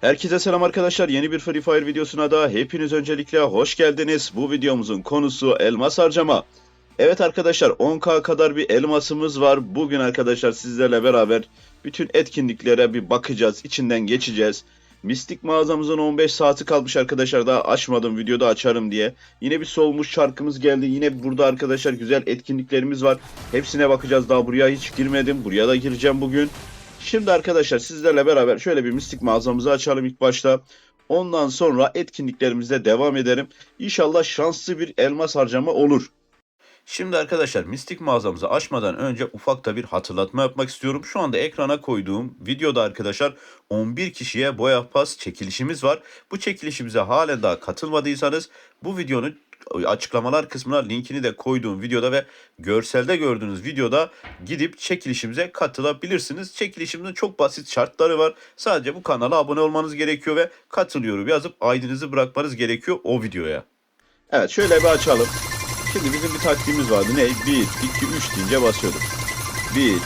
Herkese selam arkadaşlar. Yeni bir Free Fire videosuna da hepiniz öncelikle hoş geldiniz. Bu videomuzun konusu elmas harcama. Evet arkadaşlar 10k kadar bir elmasımız var. Bugün arkadaşlar sizlerle beraber bütün etkinliklere bir bakacağız. içinden geçeceğiz. Mistik mağazamızın 15 saati kalmış arkadaşlar. Daha açmadım videoda açarım diye. Yine bir solmuş şarkımız geldi. Yine burada arkadaşlar güzel etkinliklerimiz var. Hepsine bakacağız. Daha buraya hiç girmedim. Buraya da gireceğim bugün. Şimdi arkadaşlar sizlerle beraber şöyle bir mistik mağazamızı açalım ilk başta. Ondan sonra etkinliklerimize devam edelim. İnşallah şanslı bir elmas harcama olur. Şimdi arkadaşlar mistik mağazamızı açmadan önce ufakta bir hatırlatma yapmak istiyorum. Şu anda ekrana koyduğum videoda arkadaşlar 11 kişiye boya pas çekilişimiz var. Bu çekilişimize halen daha katılmadıysanız bu videonun açıklamalar kısmına linkini de koyduğum videoda ve görselde gördüğünüz videoda gidip çekilişimize katılabilirsiniz. Çekilişimizin çok basit şartları var. Sadece bu kanala abone olmanız gerekiyor ve katılıyorum yazıp ID'nizi bırakmanız gerekiyor o videoya. Evet şöyle bir açalım. Şimdi bizim bir taktiğimiz vardı. Ne? 1, 2, 3 deyince basıyorduk. 1, 2,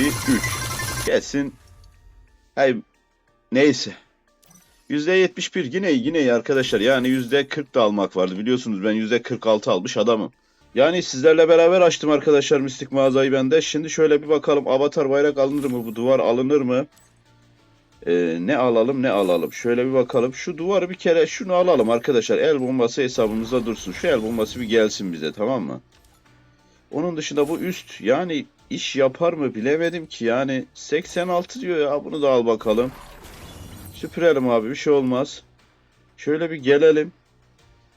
3. Gelsin. Hay, neyse. %71 yine iyi, yine iyi arkadaşlar. Yani %40 da almak vardı. Biliyorsunuz ben %46 almış adamım. Yani sizlerle beraber açtım arkadaşlar Mistik mağazayı ben de. Şimdi şöyle bir bakalım. Avatar bayrak alınır mı? Bu duvar alınır mı? Ee, ne alalım ne alalım. Şöyle bir bakalım. Şu duvarı bir kere şunu alalım arkadaşlar. El bombası hesabımızda dursun. Şu el bombası bir gelsin bize tamam mı? Onun dışında bu üst yani iş yapar mı bilemedim ki. Yani 86 diyor ya. Bunu da al bakalım. Süpürelim abi bir şey olmaz. Şöyle bir gelelim.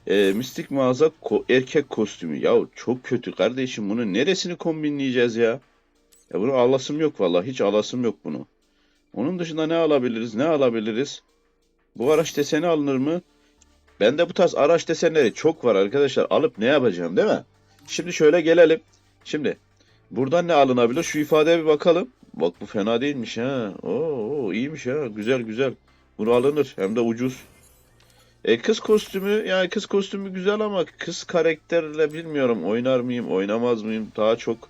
Ee, mistik mağaza ko- erkek kostümü. Ya çok kötü kardeşim. Bunu neresini kombinleyeceğiz ya? Ya bunu alasım yok vallahi. Hiç alasım yok bunu. Onun dışında ne alabiliriz? Ne alabiliriz? Bu araç deseni alınır mı? Bende bu tarz araç desenleri çok var arkadaşlar. Alıp ne yapacağım değil mi? Şimdi şöyle gelelim. Şimdi buradan ne alınabilir? Şu ifadeye bir bakalım. Bak bu fena değilmiş ha. Oo, iyiymiş ha. Güzel güzel. Bunu alınır. Hem de ucuz. E, kız kostümü yani kız kostümü güzel ama kız karakterle bilmiyorum oynar mıyım oynamaz mıyım daha çok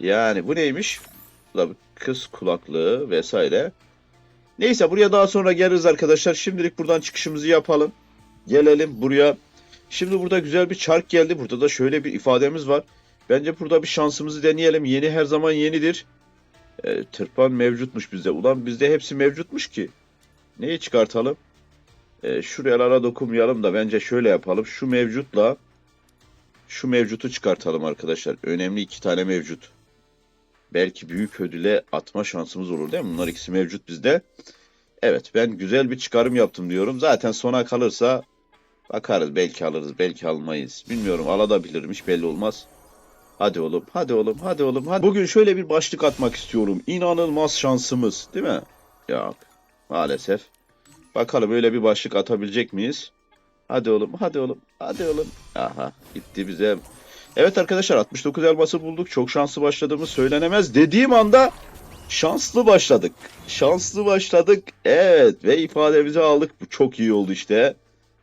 yani bu neymiş? Kız kulaklığı vesaire. Neyse buraya daha sonra geliriz arkadaşlar. Şimdilik buradan çıkışımızı yapalım. Gelelim buraya. Şimdi burada güzel bir çark geldi. Burada da şöyle bir ifademiz var. Bence burada bir şansımızı deneyelim. Yeni her zaman yenidir. E, tırpan mevcutmuş bizde. Ulan bizde hepsi mevcutmuş ki. Neyi çıkartalım? E, şuralara dokunmayalım da bence şöyle yapalım. Şu mevcutla şu mevcutu çıkartalım arkadaşlar. Önemli iki tane mevcut. Belki büyük ödüle atma şansımız olur değil mi? Bunlar ikisi mevcut bizde. Evet ben güzel bir çıkarım yaptım diyorum. Zaten sona kalırsa bakarız. Belki alırız belki almayız. Bilmiyorum alabilirim hiç belli olmaz. Hadi oğlum hadi oğlum hadi oğlum. Hadi. Bugün şöyle bir başlık atmak istiyorum. İnanılmaz şansımız değil mi? Yok maalesef. Bakalım öyle bir başlık atabilecek miyiz? Hadi oğlum, hadi oğlum, hadi oğlum. Aha, gitti bize. Evet arkadaşlar 69 elması bulduk. Çok şanslı başladığımız söylenemez. Dediğim anda şanslı başladık. Şanslı başladık. Evet ve ifademizi aldık. Bu çok iyi oldu işte.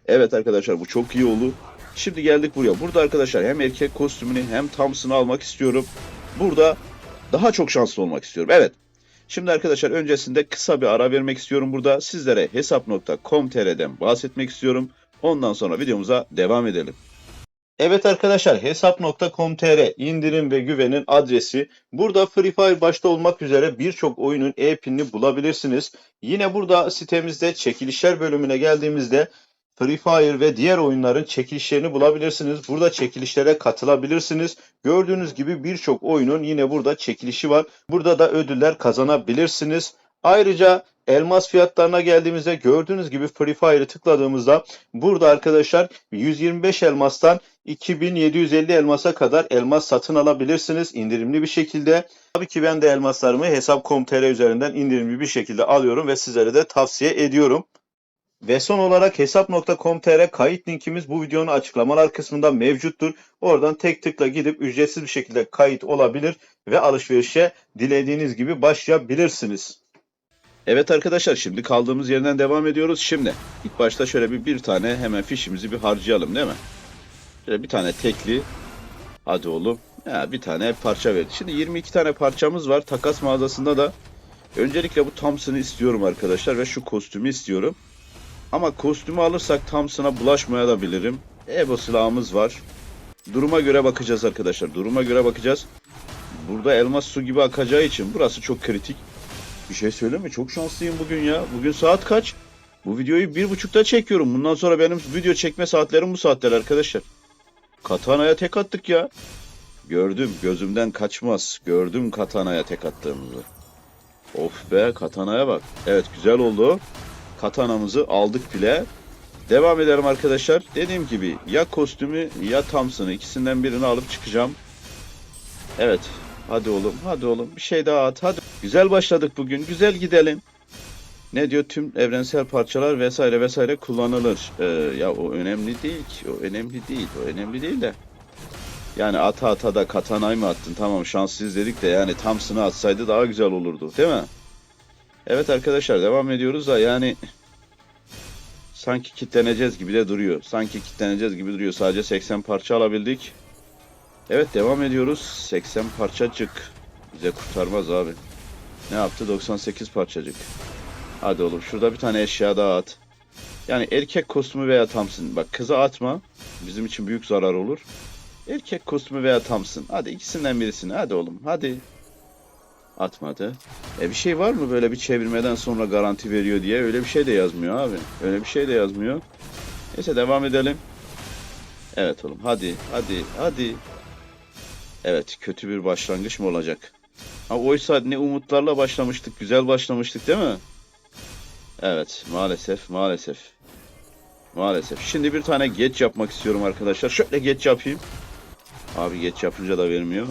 Evet arkadaşlar bu çok iyi oldu. Şimdi geldik buraya. Burada arkadaşlar hem erkek kostümünü hem Thompson'ı almak istiyorum. Burada daha çok şanslı olmak istiyorum. Evet. Şimdi arkadaşlar öncesinde kısa bir ara vermek istiyorum burada. Sizlere hesap.com.tr'den bahsetmek istiyorum. Ondan sonra videomuza devam edelim. Evet arkadaşlar hesap.com.tr indirim ve güvenin adresi. Burada Free Fire başta olmak üzere birçok oyunun e-pinini bulabilirsiniz. Yine burada sitemizde çekilişler bölümüne geldiğimizde Free Fire ve diğer oyunların çekilişlerini bulabilirsiniz. Burada çekilişlere katılabilirsiniz. Gördüğünüz gibi birçok oyunun yine burada çekilişi var. Burada da ödüller kazanabilirsiniz. Ayrıca elmas fiyatlarına geldiğimizde gördüğünüz gibi Free Fire'ı tıkladığımızda burada arkadaşlar 125 elmastan 2750 elmasa kadar elmas satın alabilirsiniz indirimli bir şekilde. Tabii ki ben de elmaslarımı hesap.com.tr üzerinden indirimli bir şekilde alıyorum ve sizlere de tavsiye ediyorum. Ve son olarak hesap.com.tr kayıt linkimiz bu videonun açıklamalar kısmında mevcuttur. Oradan tek tıkla gidip ücretsiz bir şekilde kayıt olabilir ve alışverişe dilediğiniz gibi başlayabilirsiniz. Evet arkadaşlar şimdi kaldığımız yerden devam ediyoruz. Şimdi ilk başta şöyle bir bir tane hemen fişimizi bir harcayalım değil mi? Şöyle bir tane tekli. Hadi oğlum. Ya bir tane parça verdi. Şimdi 22 tane parçamız var. Takas mağazasında da Öncelikle bu Thompson'ı istiyorum arkadaşlar ve şu kostümü istiyorum. Ama kostümü alırsak Thompson'a bulaşmaya da bilirim. Ebo silahımız var. Duruma göre bakacağız arkadaşlar. Duruma göre bakacağız. Burada elmas su gibi akacağı için burası çok kritik. Bir şey söyleyeyim mi? Çok şanslıyım bugün ya. Bugün saat kaç? Bu videoyu bir buçukta çekiyorum. Bundan sonra benim video çekme saatlerim bu saatler arkadaşlar. Katana'ya tek attık ya. Gördüm gözümden kaçmaz. Gördüm Katana'ya tek attığımızı. Of be Katana'ya bak. Evet güzel oldu. Katana'mızı aldık bile. Devam edelim arkadaşlar. Dediğim gibi ya kostümü ya Thompson'ı ikisinden birini alıp çıkacağım. Evet. Hadi oğlum hadi oğlum bir şey daha at hadi. Güzel başladık bugün güzel gidelim. Ne diyor tüm evrensel parçalar vesaire vesaire kullanılır. Ee, ya o önemli değil ki o önemli değil o önemli değil de. Yani ata ata da katanayı mı attın tamam şanssız dedik de yani Thompson'ı atsaydı daha güzel olurdu değil mi? Evet arkadaşlar devam ediyoruz da yani sanki kitleneceğiz gibi de duruyor. Sanki kitleneceğiz gibi duruyor. Sadece 80 parça alabildik. Evet devam ediyoruz. 80 parçacık. Bize kurtarmaz abi. Ne yaptı? 98 parçacık. Hadi oğlum şurada bir tane eşya daha at. Yani erkek kostümü veya Thompson. Bak kıza atma. Bizim için büyük zarar olur. Erkek kostümü veya Thompson. Hadi ikisinden birisini. Hadi oğlum hadi. Atmadı. E bir şey var mı böyle bir çevirmeden sonra garanti veriyor diye? Öyle bir şey de yazmıyor abi. Öyle bir şey de yazmıyor. Neyse devam edelim. Evet oğlum hadi hadi hadi. Evet kötü bir başlangıç mı olacak? Ha, oysa ne umutlarla başlamıştık. Güzel başlamıştık değil mi? Evet maalesef maalesef. Maalesef. Şimdi bir tane geç yapmak istiyorum arkadaşlar. Şöyle geç yapayım. Abi geç yapınca da vermiyor.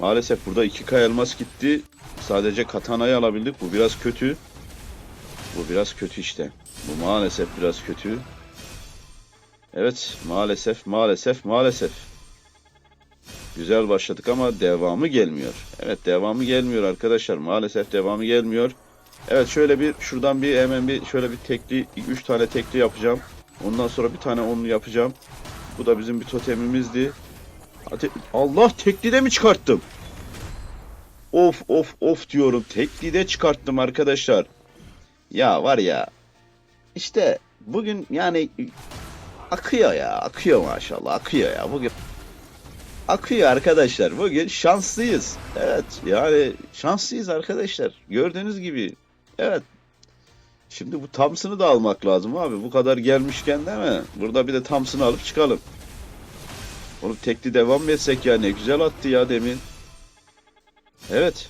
Maalesef burada 2K elmas gitti. Sadece katanayı alabildik. Bu biraz kötü. Bu biraz kötü işte. Bu maalesef biraz kötü. Evet maalesef maalesef maalesef. Güzel başladık ama devamı gelmiyor. Evet devamı gelmiyor arkadaşlar. Maalesef devamı gelmiyor. Evet şöyle bir şuradan bir hemen bir şöyle bir tekli 3 tane tekli yapacağım. Ondan sonra bir tane onlu yapacağım. Bu da bizim bir totemimizdi. Hadi Allah tekli de mi çıkarttım? Of of of diyorum. Tekli de çıkarttım arkadaşlar. Ya var ya. İşte bugün yani akıyor ya. Akıyor maşallah. Akıyor ya. Bugün akıyor arkadaşlar. Bugün şanslıyız. Evet yani şanslıyız arkadaşlar. Gördüğünüz gibi. Evet. Şimdi bu Thompson'ı da almak lazım abi. Bu kadar gelmişken değil mi? Burada bir de Thompson'ı alıp çıkalım. Onu tekli devam mı etsek ya? Ne güzel attı ya demin. Evet.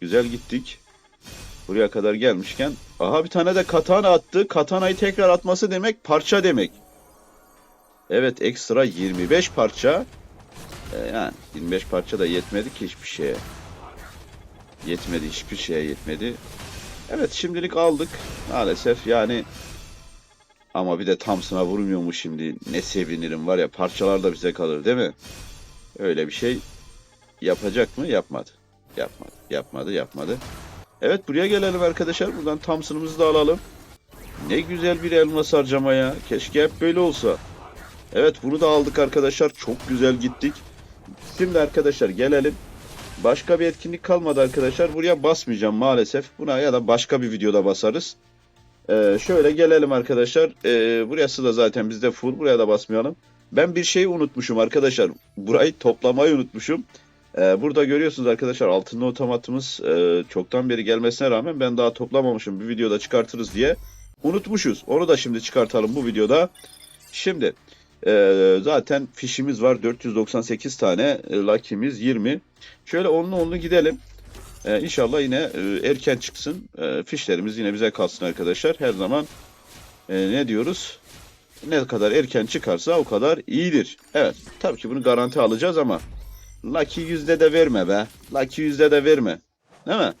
Güzel gittik. Buraya kadar gelmişken. Aha bir tane de katana attı. Katanayı tekrar atması demek parça demek. Evet ekstra 25 parça. Ee, yani 25 parça da yetmedi ki hiçbir şeye. Yetmedi hiçbir şeye yetmedi. Evet şimdilik aldık. Maalesef yani ama bir de Thompson'a vurmuyor mu şimdi? Ne sevinirim var ya parçalar da bize kalır değil mi? Öyle bir şey yapacak mı? Yapmadı. Yapmadı. Yapmadı. Yapmadı. Evet buraya gelelim arkadaşlar. Buradan Thompson'ımızı da alalım. Ne güzel bir elmas harcama ya. Keşke hep böyle olsa. Evet bunu da aldık arkadaşlar. Çok güzel gittik. Şimdi arkadaşlar gelelim. Başka bir etkinlik kalmadı arkadaşlar. Buraya basmayacağım maalesef. Buna ya da başka bir videoda basarız. Ee, şöyle gelelim arkadaşlar. Ee, burası da zaten bizde full. Buraya da basmayalım. Ben bir şeyi unutmuşum arkadaşlar. Burayı toplamayı unutmuşum. Ee, burada görüyorsunuz arkadaşlar altında otomatımız e, çoktan beri gelmesine rağmen ben daha toplamamışım. Bir videoda çıkartırız diye unutmuşuz. Onu da şimdi çıkartalım bu videoda. Şimdi e, zaten fişimiz var 498 tane. E, Lucky'miz 20. Şöyle onlu onlu gidelim. Ee, inşallah yine e, erken çıksın. E, fişlerimiz yine bize kalsın arkadaşlar. Her zaman e, ne diyoruz? Ne kadar erken çıkarsa o kadar iyidir. Evet. Tabii ki bunu garanti alacağız ama Lucky yüzde de verme be. Lucky yüzde de verme. Değil mi?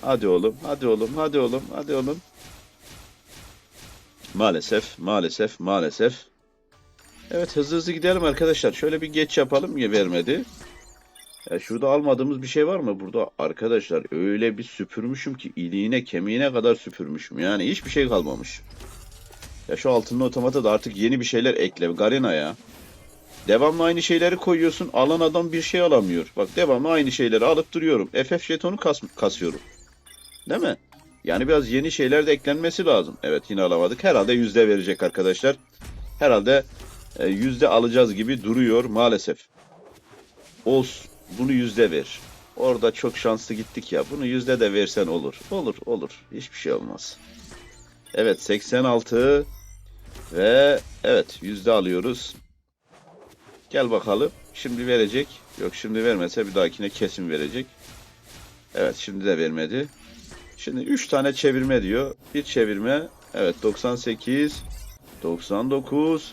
Hadi oğlum, hadi oğlum, hadi oğlum, hadi oğlum. Maalesef, maalesef, maalesef. Evet hızlı hızlı gidelim arkadaşlar. Şöyle bir geç yapalım ya vermedi. Ya şurada almadığımız bir şey var mı? Burada arkadaşlar öyle bir süpürmüşüm ki iliğine kemiğine kadar süpürmüşüm. Yani hiçbir şey kalmamış. Ya şu altında otomata da artık yeni bir şeyler ekle. Garena ya. Devamlı aynı şeyleri koyuyorsun. Alan adam bir şey alamıyor. Bak devamlı aynı şeyleri alıp duruyorum. FF jetonu kas kasıyorum. Değil mi? Yani biraz yeni şeyler de eklenmesi lazım. Evet yine alamadık. Herhalde yüzde verecek arkadaşlar. Herhalde e, yüzde alacağız gibi duruyor maalesef. Olsun. Bunu yüzde ver. Orada çok şanslı gittik ya. Bunu yüzde de versen olur. Olur olur. Hiçbir şey olmaz. Evet 86 ve evet yüzde alıyoruz. Gel bakalım. Şimdi verecek. Yok şimdi vermese bir dahakine kesin verecek. Evet şimdi de vermedi. Şimdi 3 tane çevirme diyor. Bir çevirme. Evet 98 99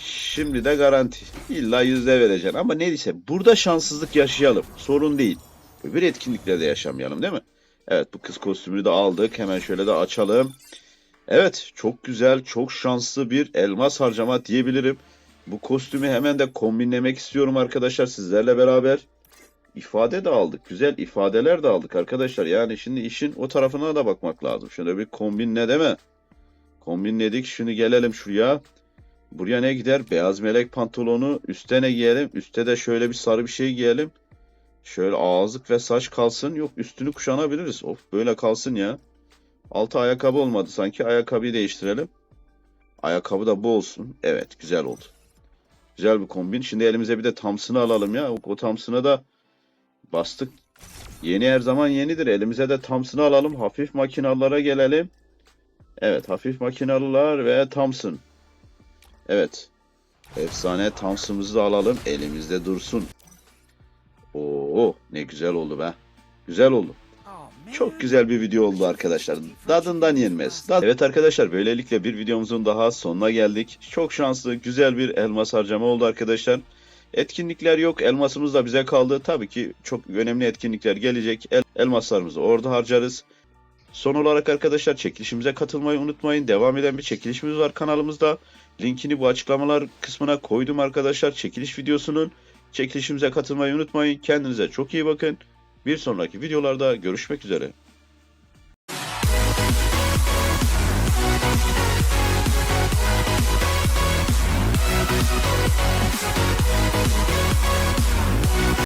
Şimdi de garanti. İlla yüzde vereceksin. Ama neyse burada şanssızlık yaşayalım. Sorun değil. Öbür etkinliklerde yaşamayalım değil mi? Evet bu kız kostümünü de aldık. Hemen şöyle de açalım. Evet çok güzel, çok şanslı bir elmas harcama diyebilirim. Bu kostümü hemen de kombinlemek istiyorum arkadaşlar sizlerle beraber. İfade de aldık. Güzel ifadeler de aldık arkadaşlar. Yani şimdi işin o tarafına da bakmak lazım. Şöyle bir kombinle mi? Kombinledik. Şimdi gelelim şuraya. Buraya ne gider? Beyaz melek pantolonu. Üste ne giyelim? Üste de şöyle bir sarı bir şey giyelim. Şöyle ağızlık ve saç kalsın. Yok üstünü kuşanabiliriz. Of böyle kalsın ya. Altı ayakkabı olmadı sanki. Ayakkabıyı değiştirelim. Ayakkabı da bu olsun. Evet güzel oldu. Güzel bir kombin. Şimdi elimize bir de Thompson'ı alalım ya. O Thompson'a da bastık. Yeni her zaman yenidir. Elimize de Thompson'ı alalım. Hafif makinalara gelelim. Evet hafif makinalılar ve Thompson. Evet. Efsane Thompson'ımızı da alalım. Elimizde dursun. Oo ne güzel oldu be. Güzel oldu. Çok güzel bir video oldu arkadaşlar. Dadından yenmez. Dad- Evet arkadaşlar böylelikle bir videomuzun daha sonuna geldik. Çok şanslı güzel bir elmas harcama oldu arkadaşlar. Etkinlikler yok. Elmasımız da bize kaldı. Tabii ki çok önemli etkinlikler gelecek. El- elmaslarımızı orada harcarız. Son olarak arkadaşlar çekilişimize katılmayı unutmayın. Devam eden bir çekilişimiz var kanalımızda. Linkini bu açıklamalar kısmına koydum arkadaşlar. Çekiliş videosunun. Çekilişimize katılmayı unutmayın. Kendinize çok iyi bakın. Bir sonraki videolarda görüşmek üzere.